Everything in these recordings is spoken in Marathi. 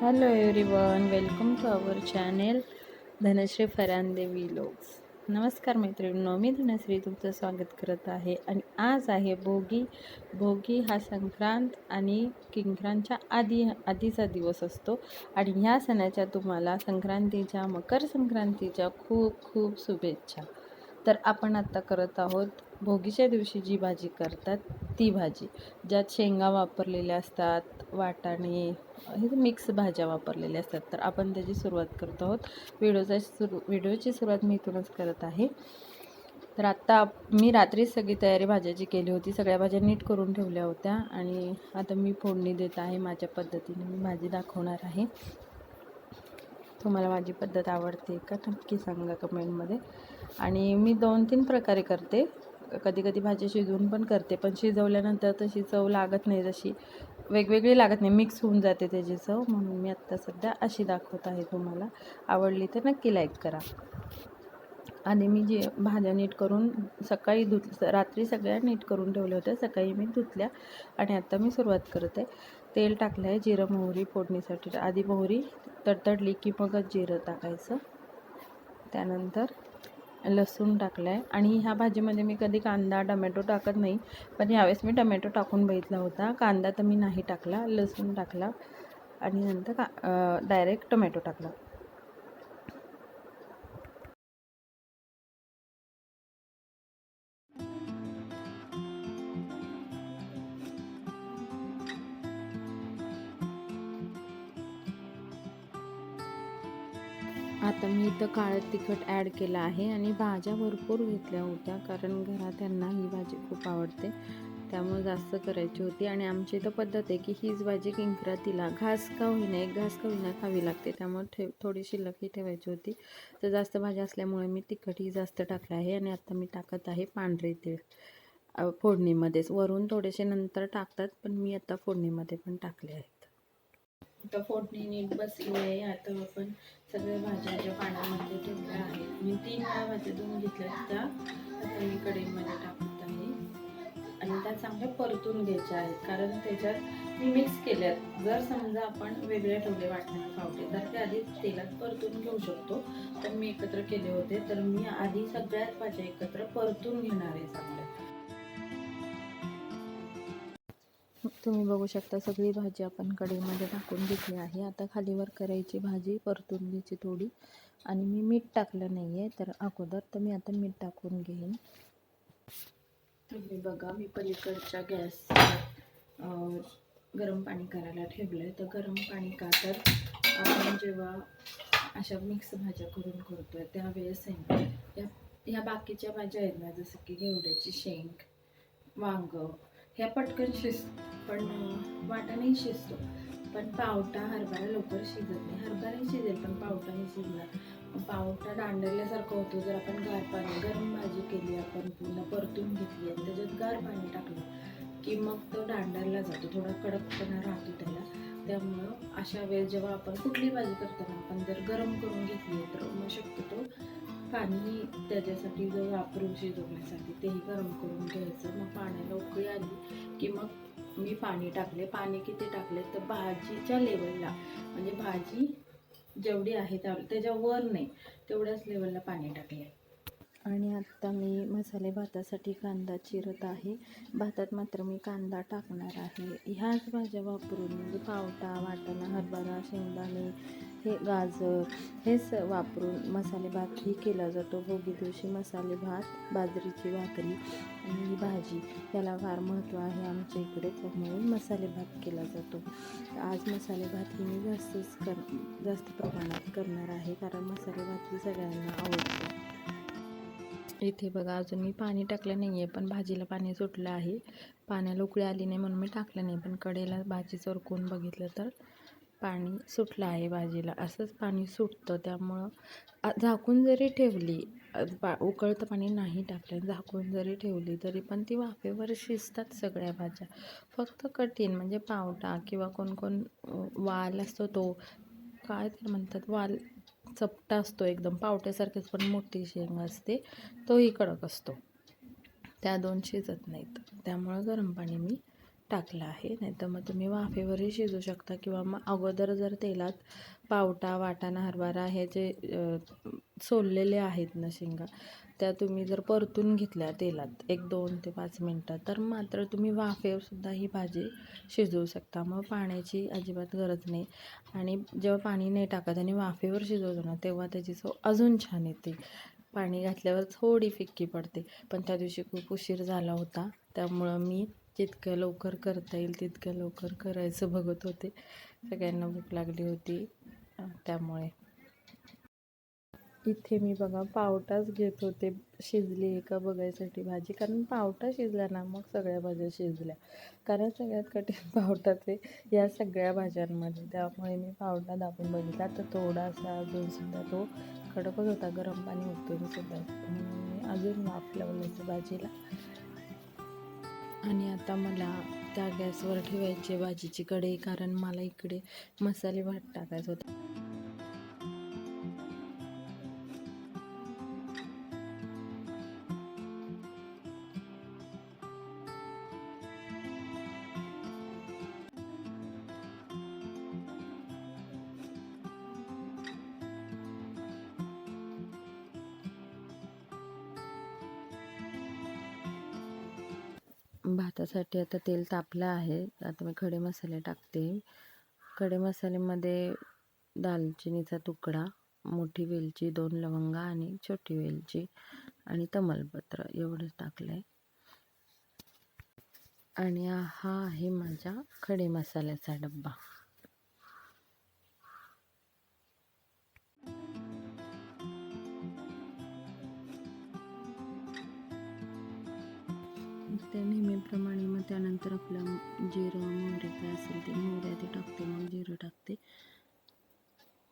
Hello everyone welcome to our channel Dhanashree Farande folks नमस्कार मैत्रिणींनो मी धनश्री तुमचं स्वागत करत आहे. आणि आज आहे भोगी. भोगी हा संक्रांत आणि किंक्रांतच्या आधी आधीचा दिवस असतो. आणि ह्या सणाच्या तुम्हाला संक्रांतीच्या मकर संक्रांतीच्या खूप खूप शुभेच्छा. तर आपण आत्ता करत आहोत भोगीच्या दिवशी जी भाजी करतात ती भाजी. ज्यात शेंगा वापरलेल्या असतात वाटाणे हे मिक्स भाज्या वापरलेल्या असतात तर आपण त्याची सुरुवात करत आहोत. व्हिडिओचा सुरू व्हिडिओची सुरुवात मी इथूनच करत आहे. तर आत्ता मी रात्री सगळी तयारी भाज्याची केली होती सगळ्या भाज्या नीट करून ठेवल्या होत्या आणि आता मी फोडणी देत आहे माझ्या पद्धतीने. मी भाजी दाखवणार आहे. तुम्हाला माझी पद्धत आवडते का नक्की सांगा कमेंटमध्ये. आणि मी दोन तीन प्रकारे करते. कधी कधी भाजी शिजवून पण करते पण शिजवल्यानंतर तशी चव लागत नाही जशी वेगवेगळी लागत नाही. मिक्स होऊन जाते त्याची चव. म्हणून मी आत्ता सध्या अशी दाखवत आहे तुम्हाला. आवडली तर नक्की लाईक करा. आणि मी जे भाज्या नीट करून सकाळी धुत रात्री सगळ्या नीट करून ठेवल्या होत्या. सकाळी मी धुतल्या आणि आत्ता मी सुरुवात करते तेल टाकलं आहे जिरं मोहरी फोडणीसाठी. आधी मोहरी तडतडली की मगच जिरं टाकायचं. त्यानंतर लसूण टाकला आहे आणि ह्या भाजीमध्ये मी कधी कांदा टमॅटो टाकत नाही. पण यावेळेस मी टमॅटो टाकून बघितला होता. कांदा तर मी नाही टाकला लसूण टाकला. आणि नंतर का डायरेक्ट टमॅटो टाकला. आता मी काळं तिखट ॲड केलं आहे आणि भाज्या भरपूर घेतल्या होत्या कारण घरात त्यांना ही भाजी खूप आवडते. त्यामुळे जास्त करायची होती आणि आमची इथं पद्धत आहे की हीच भाजी किंक्रातीला घास का होईना एक घास का होईना खावी लागते. त्यामुळे ठेव थोडी शिल्लकही ठेवायची होती. तर जास्त भाज्या असल्यामुळे मी तिखटही जास्त टाकलं आहे आणि आता मी टाकत आहे पांढरे तीळ. फोडणीमध्येच. वरून थोडेसे नंतर टाकतात पण मी आता फोडणीमध्ये पण टाकले आहेत. आता फोडणी नीट बसली आहे. आता आपण सगळ्या भाज्याच्या पाण्यामध्ये ठेवल्या आहेत. मी तीन वेळा भाज्या धुवून घेतल्या त्या. आता मी कढईमध्ये टाकत आहे. आणि त्या चांगल्या परतून घ्यायच्या आहेत. कारण त्याच्यात मी मिक्स केल्यात. जर समजा आपण वेगळे ठेवले वाटण्याचे पावटे तर ते आधी तेलात परतून घेऊ शकतो. तर मी एकत्र केले होते. तर मी आधी सगळ्यात भाज्या एकत्र परतून घेणार आहे चांगल्या. तुम्ही बघू शकता सगळी भाजी आपण कढईमध्ये टाकून घेतली आहे. आता खालीवर करायची भाजी परतून घ्यायची थोडी. आणि मी मीठ टाकलं नाही आहे तर अगोदर तर मी आता मीठ टाकून घेईन. तुम्ही बघा मी पलीकडच्या गॅस गरम पाणी करायला ठेवलं आहे तर गरम पाणी का तर आपण जेव्हा अशा मिक्स भाज्या करून करतो आहे त्यावेळेस आहे ना या ह्या बाकीच्या भाज्या आहेत ना जसं की घेवड्याची शेंग वांग ह्या पटकन शिज पण वाटाणे शिजतो. पण पावटा हरभरा लवकर शिजत नाही. हरभराही शिजेल पण पावटाही शिजणार. पावटा दांडरल्यासारखं होतो. जर आपण गार पाणी गरम भाजी केली आपण पूर्ण परतून घेतली आणि त्याच्यात गार पाणी टाकलं की मग तो दांडरला जातो. थोडा कडकपणा राहतो त्याला. त्यामुळं अशा वेळेस जेव्हा आपण कुठली भाजी करताना आपण जर गरम करून घेतली तर मग शक्यतो पाणी त्याच्यासाठी जर वापरू शिजवण्यासाठी तेही गरम करून घ्यायचं. मग पाण्याला उकळी आली की मग मी पाणी टाकले. पाणी किती टाकले? तर भाजीच्या लेवलला म्हणजे भाजी जेवढी आहे त्या त्याच्यावर नाही. तेवढ्याच लेवलला पाणी टाकले. आणि आत्ता मी मसाले भातासाठी कांदा चिरत आहे. भातात मात्र मी कांदा टाकणार आहे. ह्याच भाज्या वापरून म्हणजे पावटा वाटाणा हरभरा शेंगदाणे हे गाजर हेच वापरून मसाले भातही केला जातो. भोगी दिवशी मसाले भात बाजरीची भाकरी आणि भाजी याला फार महत्त्व आहे आमच्या इकडे त्यामुळे मसाले भात केला जातो. आज मसाले भात ही मी जास्तच कर जास्त प्रमाणात करणार आहे कारण मसाले भात ही सगळ्यांना आवडतो. इथे बघा अजून मी पाणी टाकलं नाही आहे पण भाजीला पाणी सुटलं आहे. पाण्याला उकळी आली नाही म्हणून मी टाकलं नाही पण कडेला भाजी चरकून बघितलं तर पाणी सुटलं आहे भाजीला असंच पाणी सुटतं. त्यामुळं झाकून जरी ठेवली पा उकळतं पाणी नाही टाकलं झाकून जरी ठेवली तरी पण ती वाफेवर शिजतात सगळ्या भाज्या. फक्त कठीण म्हणजे पावटा किंवा कोण कोण वाल असतो तो काय तर म्हणतात वाल चपटा असतो एकदम. पावट्यासारखेच पण मोठी शेंग असते तोही कडक असतो. त्या दोन शिजत नाहीत. त्यामुळं गरम पाणी मी टाकला आहे. नाही तर मग तुम्ही वाफेवरही शिजू शकता किंवा मग अगोदर जर तेलात पावटा वाटाणा हरभरा हे जे सोललेले आहेत ना शेंगा त्या तुम्ही जर परतून घेतल्या तेलात एक दोन ते पाच मिनटं तर मात्र तुम्ही वाफेवरसुद्धा ही भाजी शिजवू शकता. मग पाण्याची अजिबात गरज नाही. आणि जेव्हा पाणी नाही टाकत आणि वाफेवर शिजवतो ना तेव्हा त्याची चव अजून छान येते. पाणी घातल्यावर थोडी फिक्की पडते. पण त्या दिवशी खूप उशीर झाला होता. त्यामुळं मी जितकं लवकर करता येईल तितकं लवकर करायचं बघत होते. सगळ्यांना भूक लागली होती त्यामुळे. इथे मी बघा पावटाच घेत होते. शिजली आहे का बघायसाठी भाजी? कारण पावटा शिजला ना मग सगळ्या भाज्या शिजल्या. कारण सगळ्यात कठीण पावटाचे या सगळ्या भाज्यांमध्ये. त्यामुळे मी पावटा दाबून बघितला. तर थोडासा अजूनसुद्धा तो कडकच होता. गरम पाणी होतं सुद्धा. अजून वाफ लावल्याचं भाजीला. आणि आता मला त्या गॅसवर ठेवायची भाजीची कढई कारण मला इकडे मसाले भात टाकायचा होता. भातासाठी आता तेल तापलं आहे. आता मी खडे मसाले टाकते. खडे मसाल्यामध्ये दालचिनीचा तुकडा मोठी वेलची दोन लवंगा आणि छोटी वेलची आणि तमालपत्र एवढंच टाकलं आहे आणि हा आहे माझ्या खडे मसाल्याचा डब्बा. त्या नेहमीप्रमाणे मग त्यानंतर आपलं जिरं मोहरी काय असेल ते मोहरी आधी टाकते मग जिरं टाकते.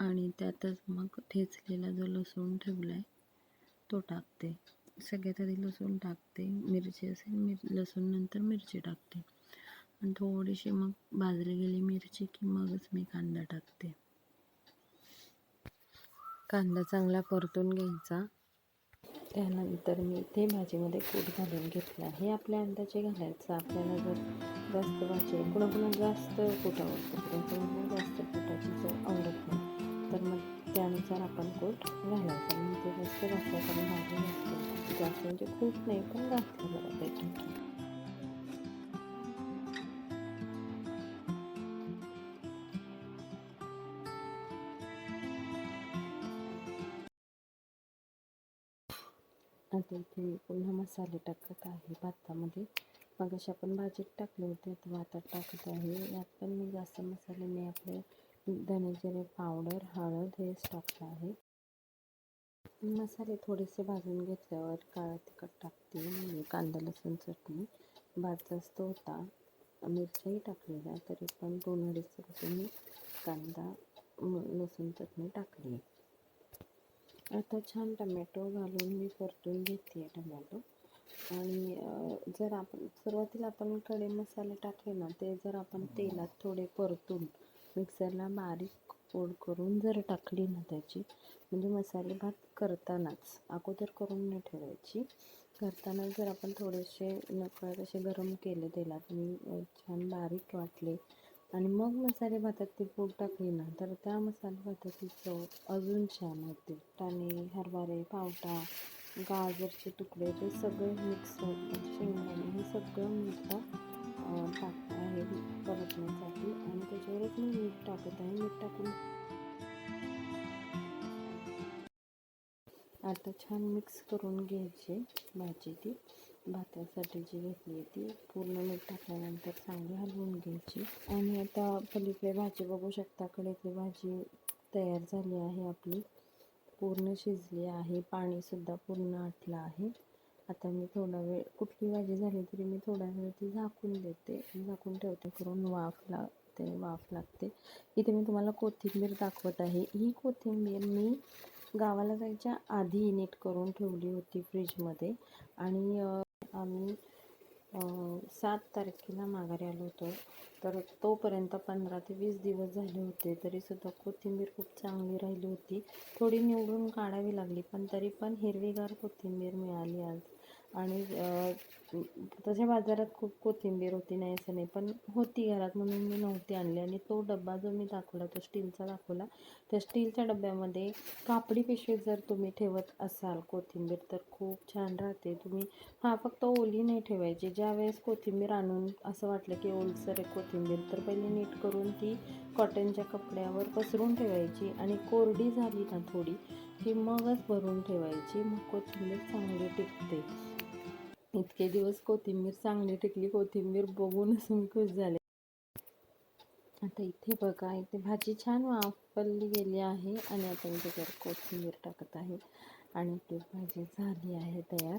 आणि त्यातच मग ठेचलेला जो लसूण ठेवला आहे तो टाकते. सगळ्यात आधी लसूण टाकते मिरची असेल मिर लसूण नंतर मिरची टाकते. आणि थोडीशी मग भाजली गेली मिरची की मगच मी कांदा टाकते. कांदा चांगला परतून घ्यायचा. त्यानंतर मी ते भाजीमध्ये कूट घालून घेतला हे आपल्या अंदाजे घालायचं. आपल्याला जर जास्त भाजी कुणाकुणा जास्त कूट आवडतं कुणाकुणा जास्त कुटाची चव आवडत नाही तर मग त्यानुसार आपण कूट घालायचं. मग ते जास्त घातलं कारण भाजी नसते. जास्त म्हणजे खूप नाही पण घातलं बऱ्यापैकी. आता इथे मी पुन्हा मसाले टाकत आहे भातामध्ये. मग अशा आपण भाजीत टाकले होते आता भातात टाकत आहे. यात पण मी जास्त मसाले मी आपले धने जिरे पावडर हळद हेच टाकलं आहे. मसाले थोडेसे भाजून घेतल्यावर काळा तिखट टाकते म्हणजे कांदा लसूण चटणी. भात जास्त होता. मिरच्याही टाकलेल्या तरी पण दोन अडीच मी कांदा लसूण चटणी टाकली. आता छान टमॅटो घालून मी परतून घेते टमॅटो. आणि जर आपण सुरुवातीला आपण कडे मसाले टाकले ना ते जर आपण तेलात थोडे परतून मिक्सरला बारीक फोड करून जर टाकली ना त्याची म्हणजे मसाले भात करतानाच अगोदर करून नाही ठेवायची. करताना जर आपण थोडेसे नकळत असे गरम केले तेलात आणि छान बारीक वाटले आणि मग मसाले भातात ते पूड टाकली ना तर त्या मसाले भाताची चव अजून छान होते टाणे हरभरे पावटा गाजरचे तुकडे ते सगळे मिक्स होते शेंगदाणे हे सगळं मिठा टाकत आहे परतण्यासाठी. आणि त्याच्यावर मी मीठ टाकत आहे. मीठ टाकून आता छान मिक्स करून घ्यायची भाजी ती. भातासाठी जी घेतली ती पूर्ण मीठ टाकल्यानंतर चांगली हलवून घ्यायची. आणि आता पलीकडे भाजी बघू शकता कडेतली भाजी तयार झाली आहे आपली. पूर्ण शिजली आहे पाणीसुद्धा पूर्ण आटलं आहे. आता मी थोडा वेळ कुठली भाजी झाली तरी मी थोडा वेळ ती झाकून देते. झाकून ठेवते करून वाफ लागते वाफ लागते. इथे मी तुम्हाला कोथिंबीर दाखवत आहे. ही कोथिंबीर मी गावाला जायच्या आधी नीट करून ठेवली होती फ्रीजमध्ये. आणि आम्ही सात तारखेला माघारी आलो होतो. तर तोपर्यंत पंधरा ते वीस दिवस झाले होते. तरीसुद्धा कोथिंबीर खूप चांगली राहिली होती. थोडी निवडून काढावी लागली पण तरी पण हिरवीगार कोथिंबीर मिळाली आज. आणि तसे तशा बाजारात खूप कोथिंबीर होती नाही असं नाही. पण होती घरात म्हणून मी नव्हती आणली आणि तो डबा जो मी दाखवला तो स्टीलचा दाखवला त्या स्टीलच्या डब्यामध्ये कापडी पिशवीत जर तुम्ही ठेवत असाल कोथिंबीर तर खूप छान राहते. तुम्ही हां फक्त ओली नाही ठेवायची. ज्या वेळेस कोथिंबीर आणून असं वाटलं की ओलसर आहे कोथिंबीर तर पहिले नीट करून ती कॉटनच्या कपड्यावर पसरून ठेवायची. आणि कोरडी झाली ना थोडी की मगच भरून ठेवायची मग कोथिंबीर चांगली टिकते. इतके दिवस कोथिंबीर चांगली टिकली कोथिंबीर बघूनच मी खुश झाले. आता इथे बघा इथे भाजी छान वापरली गेली आहे आणि आता मी त्याच्यावर कोथिंबीर टाकत आहे आणि ती भाजी झाली आहे तयार.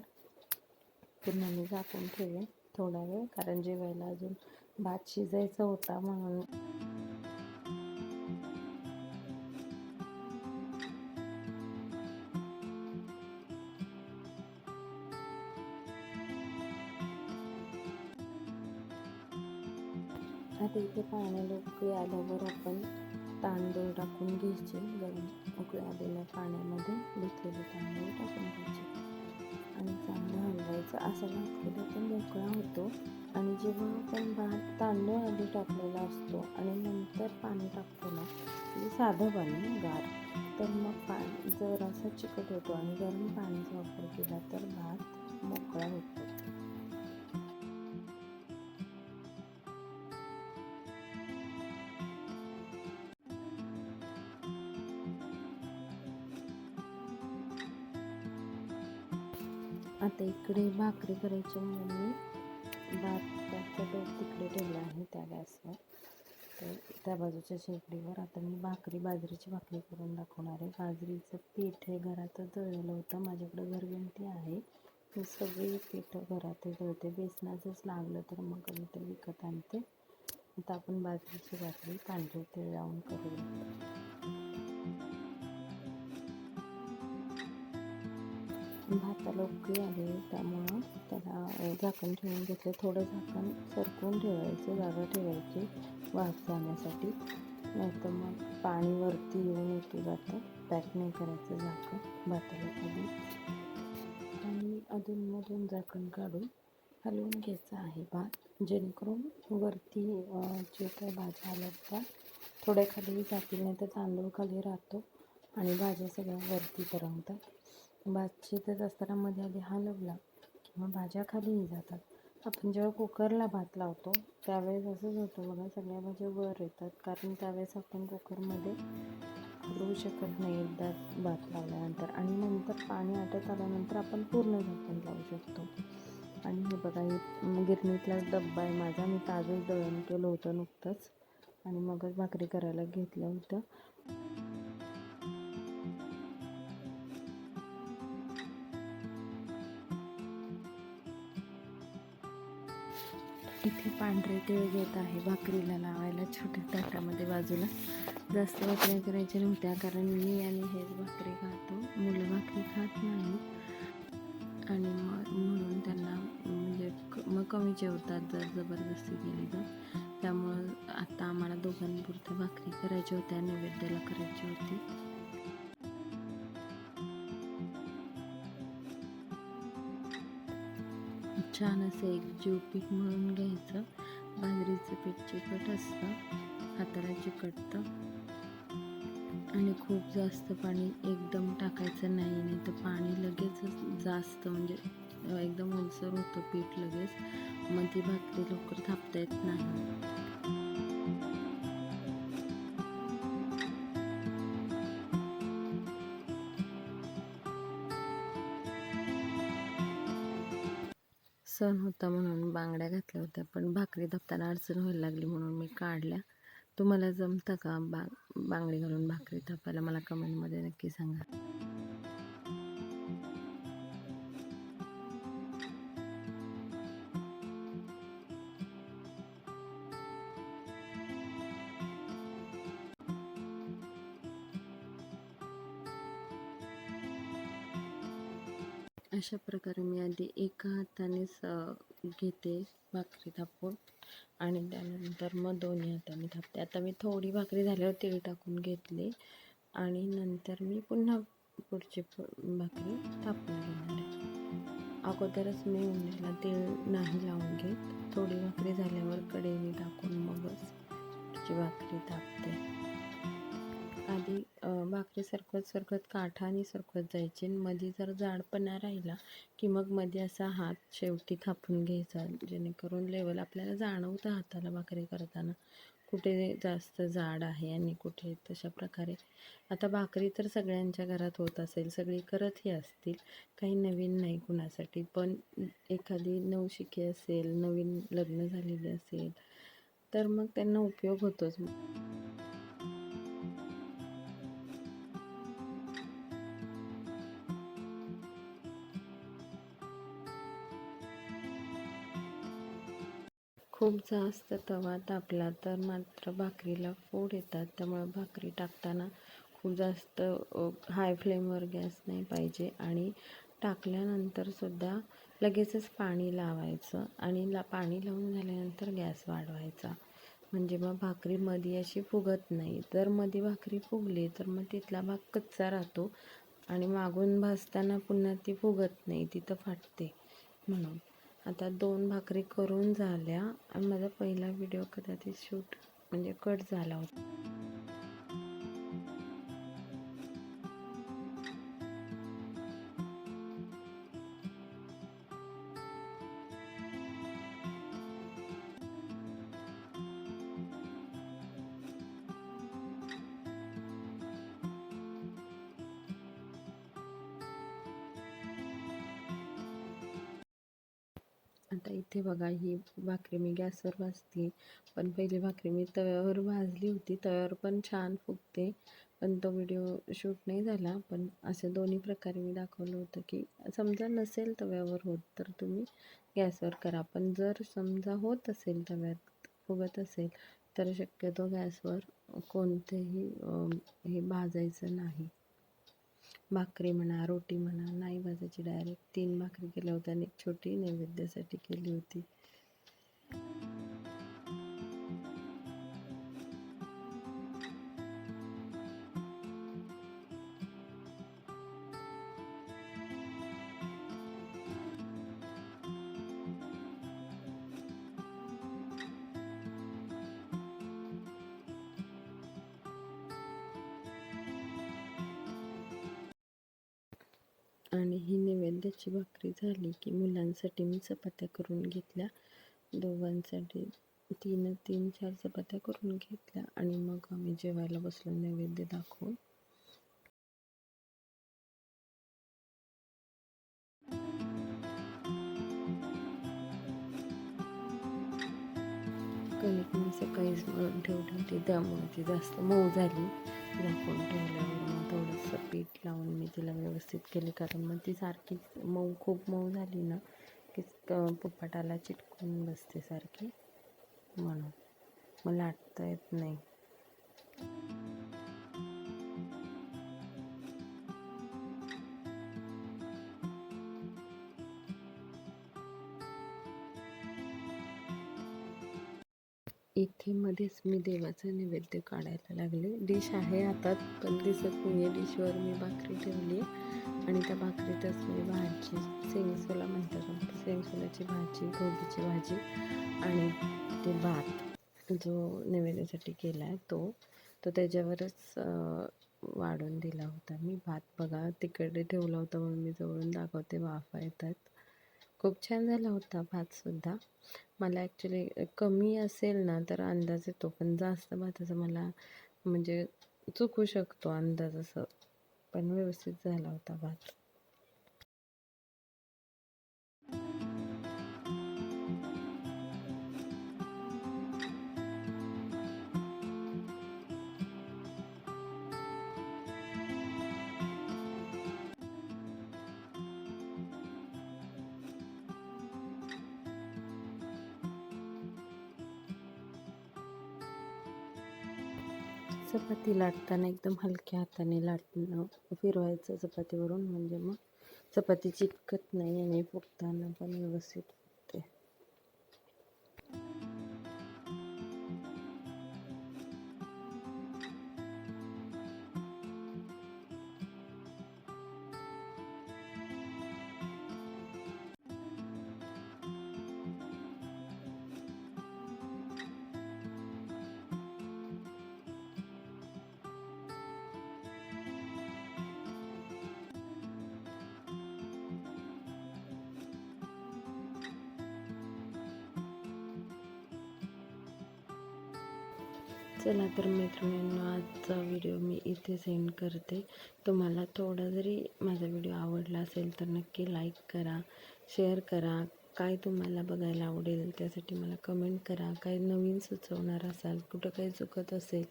पुन्हा मी झाकून ठेवेन थोडा वेळ कारण जेवायला अजून भात शिजायचा होता म्हणून. आता इथे पाण्याला उकळी आल्यावर आपण तांदूळ टाकून घ्यायचे. गरम उकळी आलेल्या पाण्यामध्ये धुतलेले तांदूळ टाकून घ्यायचे. आणि चांगलं हलवायचं असा भात पण मोकळा होतो. आणि जेव्हा आपण भात तांदूळ आधी टाकलेला असतो आणि नंतर पाणी टाकतो ना म्हणजे साधं पाणी गार. तर मग पाणी जरासा चिकट होतो आणि गरम पाण्याचा वापर केला तर भात मोकळा होतो. इकडे भाकरी करायची म्हणून मी भाताचा डोक तिकडे ठेवला आहे त्या गॅसवर. तर त्या बाजूच्या शेगडीवर आता मी भाकरी बाजरीची भाकरी करून दाखवणार आहे. बाजरीचं पीठ हे घरातच दळलेलं होतं. माझ्याकडे घरगंटी आहे. मी सगळी पीठं घरातच दळते. बेसनाचंच लागलं तर मग कधी तर विकत आणते. आता आपण बाजरीची भाकरी पांढरे ते लावून करूया. भाताला उकळी आली त्यामुळं त्याला झाकण ठेवून घेतलं. थोडं झाकण सरकवून ठेवायचं जागा ठेवायची वाफ जाण्यासाठी. नाहीतर मग पाणी वरती येऊन येतो जातं. पॅक नाही करायचं झाकण भाताला खाली. आणि अधूनमधून झाकण काढून हलवून घ्यायचं आहे भात. जेणेकरून वरती जे काही भाज्या आल्या त्या थोड्या खाली जातील नाही तर तांदूळ खाली राहतो आणि भाज्या सगळ्या वरती तरंगतात भात शिजत असताना मध्ये आधी हलवला किंवा भाज्या खालीही जातात. आपण जेव्हा कुकरला भात लावतो त्यावेळेस असंच होतं बघा सगळ्या भाज्या वर येतात. कारण त्यावेळेस आपण कुकरमध्ये हलवू शकत नाही एकदा भात लावल्यानंतर. आणि नंतर पाणी आटत आल्यानंतर आपण पूर्ण झाकण लावू शकतो. आणि हे बघा हे गिरणीतलाच डब्बा आहे माझा. मी ताजंच दळण केलं होतं नुकतंच. आणि मगच भाकरी करायला घेतलं होतं इथे पांढरे तिळ घेत आहे. भाकरीला लावायला छोट्या ताटामध्ये बाजूला. जास्त भाकऱ्या करायच्या नव्हत्या कारण मी आणि हेच भाकरी खातो. मुलं भाकरी खात नाही. आणि मग म्हणून त्यांना म्हणजे क- मग कमी जेवतात जर जबरदस्ती केली तर. त्यामुळं आत्ता आम्हाला दोघांपुरतं भाकरी करायच्या होत्या नैवेद्याला करायची होती छान असं एक जीव पीठ मळून घ्यायचं. बाजरीचं पीठ चिकट असतं हाताला चिकटतं. आणि खूप जास्त पाणी एकदम टाकायचं नाही नाही तर पाणी लगेच जास्त म्हणजे एकदम ओलसर होतं पीठ लगेच. मग ती भाकरी लवकर थापता येत नाही. सण होता म्हणून बांगड्या घातल्या होत्या पण भाकरी धापताना अडचण व्हायला लागली म्हणून मी काढल्या. तुम्हाला जमतं का बा बांगडी घालून भाकरी थापायला मला कमेंटमध्ये नक्की सांगा. अशा प्रकारे मी आधी एका हातानेच घेते भाकरी थापून आणि त्यानंतर मग दोन्ही हाताने थापते. आता मी थोडी भाकरी झाल्यावर तेल टाकून घेतले आणि नंतर मी पुन्हा पुढची भाकरी थापून घेणार अगोदरच मी उन्हाळ्याला तेल नाही लावून घेत. थोडी भाकरी झाल्यावर कडेने टाकून मगच पुढची भाकरी थापते. आधी भाकरी सरकवत सरकवत काठाने सरकवत जायची. मध्ये जर जाडपणा राहिला की मग मध्ये असा हात शेवटी थापून घ्यायचा. जेणेकरून लेवल आपल्याला जाणवतं हाताला भाकरी करताना. कुठे जास्त जाड आहे आणि कुठे तशा प्रकारे. आता भाकरी तर सगळ्यांच्या घरात होत असेल. सगळी करतही असतील. काही नवीन नाही कुणासाठी. पण एखादी नवशिकी असेल नवीन लग्न झालेली असेल तर मग त्यांना उपयोग होतोच. खूप जास्त तवा तापला तर मात्र भाकरीला फोड येतात. त्यामुळं भाकरी टाकताना खूप जास्त हाय फ्लेमवर गॅस नाही पाहिजे. आणि टाकल्यानंतरसुद्धा लगेचच पाणी लावायचं आणि ला पाणी लावून झाल्यानंतर गॅस वाढवायचा. म्हणजे मग भाकरी मध्ये अशी फुगत नाही. जर मध्ये भाकरी फुगली तर मग तिथला भाग कच्चा राहतो आणि मागून भाजताना पुन्हा ती फुगत नाही तिथं फाटते म्हणून. आता दोन भाकरी करून झाल्या. आणि माझा पहिला व्हिडिओ कदाचित शूट म्हणजे कट झाला होता. आता इथे बघा ही भाकरी मी गॅसवर भाजते. पण पहिली भाकरी मी तव्यावर भाजली होती. तव्यावर पण छान फुगते. पण तो व्हिडिओ शूट नाही झाला. पण असे दोन्ही प्रकारे मी दाखवलं होतं की समजा नसेल तव्यावर होत तर तुम्ही गॅसवर करा. पण जर समजा होत असेल तव्यात फुगत असेल तर शक्यतो गॅसवर कोणतेही हे भाजायचं नाही. भाकरी म्हणा रोटी म्हणा नाही भाजायची डायरेक्ट तीन भाकरी केल्या होत्या आणि एक छोटी नैवेद्यासाठी केली होती. त्याची भाकरी झाली की मुलांसाठी मी चपात्या करून घेतल्या. दोघांसाठी तीन तीन चार चपात्या करून घेतल्या आणि मग आम्ही जेवायला बसलो नैवेद्य दाखवून. सकाळीच मळून ठेवली होती त्यामुळे ती जास्त मऊ झाली. झाकून ठेवल्यावर मग थोडंसं पीठ लावून मी तिला व्यवस्थित केली कारण मग ती सारखी मऊ खूप मऊ झाली ना की क- चिटकून बसते सारखी. म्हणून. मग लाटता येत नाही. इथे मध्येच मी देवाचं नैवेद्य काढायला लागले. डिश आहे हातात पण दिसत नाही आहे डिशवर मी भाकरी ठेवली आहे. आणि त्या भाकरीत असलेली भाजी सेंगसोला म्हणतात आमच्या भाजी गोबीची भाजी आणि ते भात जो नैवेद्यासाठी केला आहे तो तो त्याच्यावरच वाढून दिला होता मी. भात बघा तिकडे ठेवला होता म्हणून मी जवळून दाखवते वाफा येतात. खूप छान झाला होता भातसुद्धा मला ॲक्च्युली कमी असेल ना तर अंदाज येतो. पण जास्त भाताचा मला म्हणजे चुकू शकतो अंदाज असं. पण व्यवस्थित झाला होता भात. चपाती लाटताना एकदम हलक्या हाताने लाटणं फिरवायचं चपातीवरून. म्हणजे मग चपाती चिटकत नाही आणि फुगताना पण व्यवस्थित चला तर मित्रांनो आजचा व्हिडिओ मी इथे सेंड करते. तुम्हाला थोडा जरी माझा व्हिडिओ आवडला असेल तर नक्की लाईक करा शेअर करा. काय तुम्हाला बघायला आवडेल त्यासाठी मला कमेंट करा. काय नवीन सुचवणार असाल कुठं काही चुकत असेल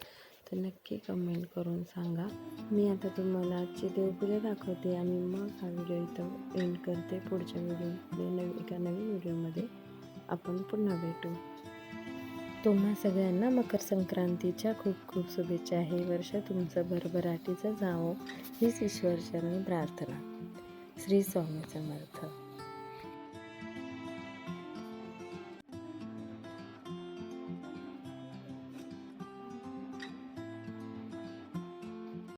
तर नक्की कमेंट करून सांगा. मी आता तुम्हाला आजची देवपूजा दाखवते आणि मग हा व्हिडिओ इथं एंड करते. पुढच्या व्हिडिओमध्ये नवी एका नवीन व्हिडिओमध्ये आपण पुन्हा भेटू. तुम्हा सगळ्यांना मकर संक्रांतीच्या खूप खूप शुभेच्छा. हे वर्ष तुमचं भरभराटीचं जावं. हीच ईश्वरचरणी प्रार्थना. श्री स्वामी समर्थ.